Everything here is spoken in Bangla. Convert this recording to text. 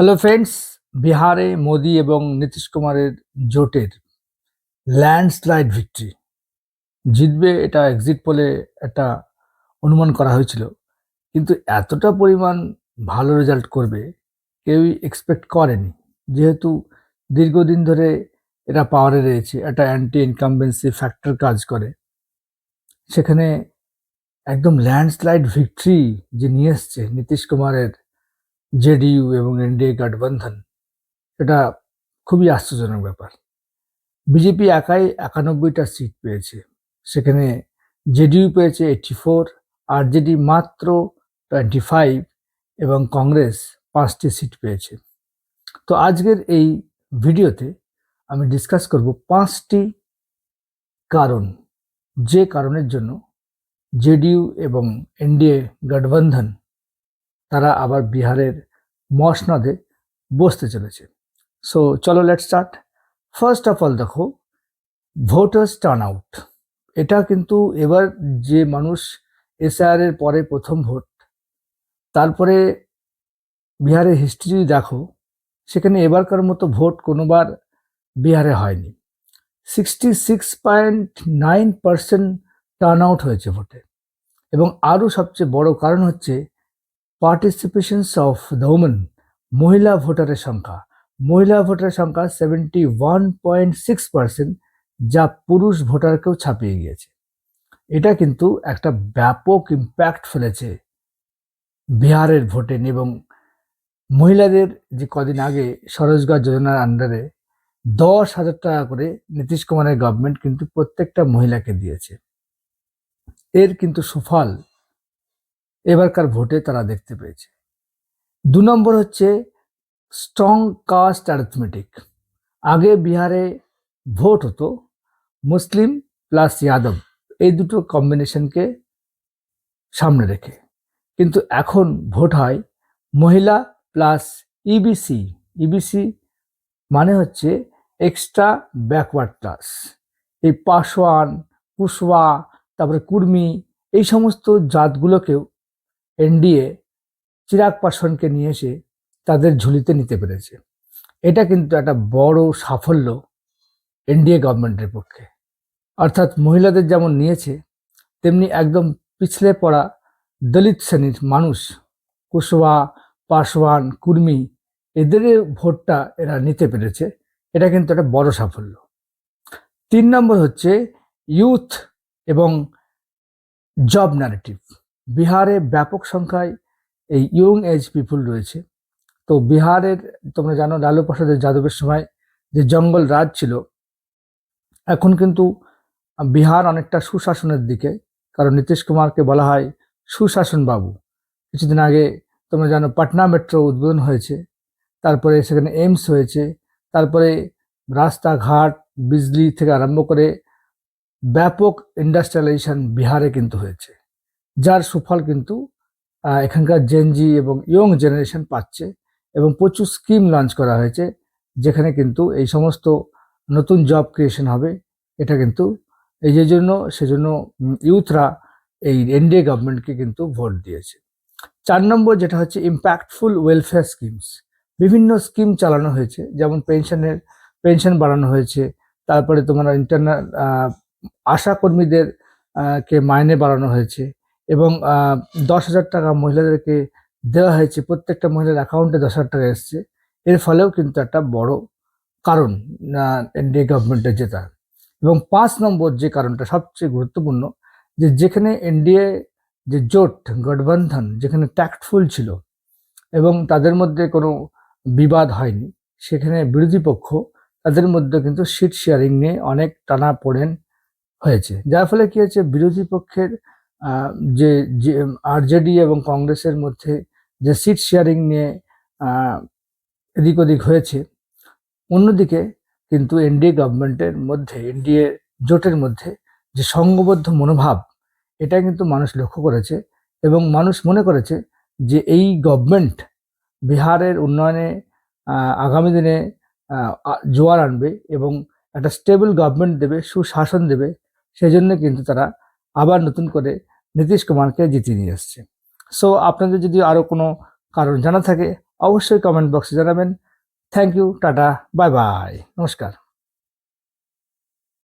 হ্যালো ফ্রেন্ডস বিহারে মোদি এবং নীতিশ কুমারের জোটের ল্যান্ডস্লাইড ভিক্টরি জিতবে এটা এক্সিট পোলে একটা অনুমান করা হয়েছিল। কিন্তু এতটা পরিমাণ ভালো রেজাল্ট করবে কেউই এক্সপেক্ট করেনি। যেহেতু দীর্ঘদিন ধরে এরা পাওয়ারে রয়েছে, একটা অ্যান্টি ইনকামবেন্সি ফ্যাক্টর কাজ করে। সেখানে একদম ল্যান্ডস্লাইড ভিক্টরি যে নিয়ে এসছে নীতিশ কুমারের জেডিইউ এবং এনডিএ গঠবন্ধন, এটা খুবই আশ্চর্যজনক ব্যাপার। বিজেপি একাই একানব্বইটা সিট পেয়েছে, সেখানে জেডিইউ পেয়েছে এইটটি ফোর আরজেডি মাত্র টোয়েন্টি ফাইভ এবং কংগ্রেস পাঁচটি সিট পেয়েছে। তো আজকের এই ভিডিওতে আমি ডিসকাস করব পাঁচটি কারণ, যে কারণের জন্য জেডিইউ এবং এনডিএ গঠবন্ধন তারা আবার বিহারের মসনদে বসতে চলেছে। সো চলো let start first of all দেখো ভোটার্স টার্ন আউট এটা কিন্তু এবার যে মানুষ এসআর এর পরে প্রথম ভোট, তারপরে বিহারের হিস্ট্রি দেখো, সেখানে এবারকার মতো ভোট কোনোবার বিহারে হয়নি। Sixty six point nine percent turn out হয়েছে ভোটে। এবং আরও সবচেয়ে বড় কারণ হচ্ছে পার্টিসিপেশনস অফ দ্য ওমেন মহিলা ভোটারের সংখ্যা। মহিলা ভোটারের সংখ্যা seventy one point six percent যা পুরুষ ভোটারকেও ছাপিয়ে গিয়েছে। এটা কিন্তু একটা ব্যাপক ইম্প্যাক্ট ফেলেছে বিহারের ভোটে এবং মহিলাদের যে কদিন আগে স্বরোজগার যোজনার আন্ডারে দশ হাজার টাকা করে নীতিশ কুমারের গভর্নমেন্ট কিন্তু প্রত্যেকটা মহিলাকে দিয়েছে। এর কিন্তু সুফল এবারকার ভোটে তারা দেখতে পেয়েছে। দু নম্বর হচ্ছে স্ট্রং কাস্ট অ্যারিথমেটিক আগে বিহারে ভোট হতো মুসলিম প্লাস যাদব এই দুটো কম্বিনেশনকে সামনে রেখে। কিন্তু এখন ভোট হয় মহিলা প্লাস ইবিসি ইবিসি মানে হচ্ছে এক্সট্রা ব্যাকওয়ার্ড ক্লাস এই পাশওয়ান কুশওয়া, তারপরে কুর্মি, এই সমস্ত জাতগুলোকেও এনডিএ চিরাগ পাসওয়ানকে নিয়ে এসে তাদের ঝুলিতে নিতে পেরেছে। এটা কিন্তু একটা বড় সাফল্য এনডিএ গভর্নমেন্টের পক্ষে। অর্থাৎ মহিলাদের যেমন নিয়েছে, তেমনি একদম পিছলে পড়া দলিত শ্রেণির মানুষ, কুশওয়া, পাশওয়ান, কুর্মি, এদের ভোটটা এরা নিতে পেরেছে। এটা কিন্তু একটা বড় সাফল্য। তিন নম্বর হচ্ছে ইউথ এবং জব ন্যারেটিভ। বিহারে ব্যাপক সংখ্যায় এই ইয়ং এজ পিপুল রয়েছে। তো বিহারের, তোমরা জানো লালু প্রসাদের যাদবের সময় যে জঙ্গল রাজ ছিল, এখন কিন্তু বিহার অনেকটা সুশাসনের দিকে। কারণ নীতিশ কুমারকে বলা হয় সুশাসন বাবু। কিছুদিন আগে তোমরা জানো পাটনা মেট্রো উদ্বোধন হয়েছে, তারপরে সেখানে এইমস হয়েছে, তারপরে রাস্তাঘাট, বিজলি থেকে আরম্ভ করে ব্যাপক ইন্ডাস্ট্রিয়ালাইজেশন বিহারে কিন্তু হয়েছে। যার সুফল কিন্তু এখানকার জেনজি এবং ইয়ং জেনারেশন পাচ্ছে এবং প্রচুর স্কিম লঞ্চ করা হয়েছে যেখানে কিন্তু এই সমস্ত নতুন জব ক্রিয়েশন হবে। এটা কিন্তু এই যে জন্য, সেজন্য ইউথরা এই এনডিএ গভর্নমেন্টকে কিন্তু ভোট দিয়েছে। চার নম্বর যেটা হচ্ছে ইম্প্যাক্টফুল ওয়েলফেয়ার স্কিমস বিভিন্ন স্কিম চালানো হয়েছে, যেমন পেনশনের পেনশন বাড়ানো হয়েছে, তারপরে তোমার ইন্টারনাল আশা কর্মীদের কে মাইনে বাড়ানো হয়েছে এবং দশ হাজার টাকা মহিলাদেরকে দেওয়া হয়েছে, প্রত্যেকটা মহিলার অ্যাকাউন্টে দশ হাজার টাকা এসছে। এর ফলেও কিন্তু একটা বড় কারণ এনডিএ গভর্নমেন্টের জেতা এবং পাঁচ নম্বর যে কারণটা সবচেয়ে গুরুত্বপূর্ণ, যে যেখানে এনডিএ যে জোট গঠবন্ধন যেখানে ট্যাক্টফুল ছিল এবং তাদের মধ্যে কোনো বিবাদ হয়নি, সেখানে বিরোধী পক্ষ তাদের মধ্যে কিন্তু সিট শেয়ারিং নিয়ে অনেক টানা পড়েন হয়েছে। যার ফলে কী হয়েছে? বিরোধী পক্ষের যে আরজেডি এবং কংগ্রেসের মধ্যে যে সিট শেয়ারিং নিয়ে এদিক ওদিক হয়েছে, অন্যদিকে কিন্তু এনডিএ গভর্নমেন্টের মধ্যে এনডিএ জোটের মধ্যে যে সংঘবদ্ধ মনোভাব, এটা কিন্তু মানুষ লক্ষ্য করেছে এবং মানুষ মনে করেছে যে এই গভর্নমেন্ট বিহারের উন্নয়নে আগামী দিনে জোয়ার আনবে এবং একটা স্টেবল গভর্নমেন্ট দেবে, সুশাসন দেবে সেই জন্য কিন্তু তারা আবার নতুন করে নীতিশ কুমারকে জিতিয়ে নিয়ে এসছে। সো আপনাদের যদি আরও কোনো কারণ জানা থাকে, অবশ্যই কমেন্ট বক্সে জানাবেন। Thank you tata bye bye নমস্কার।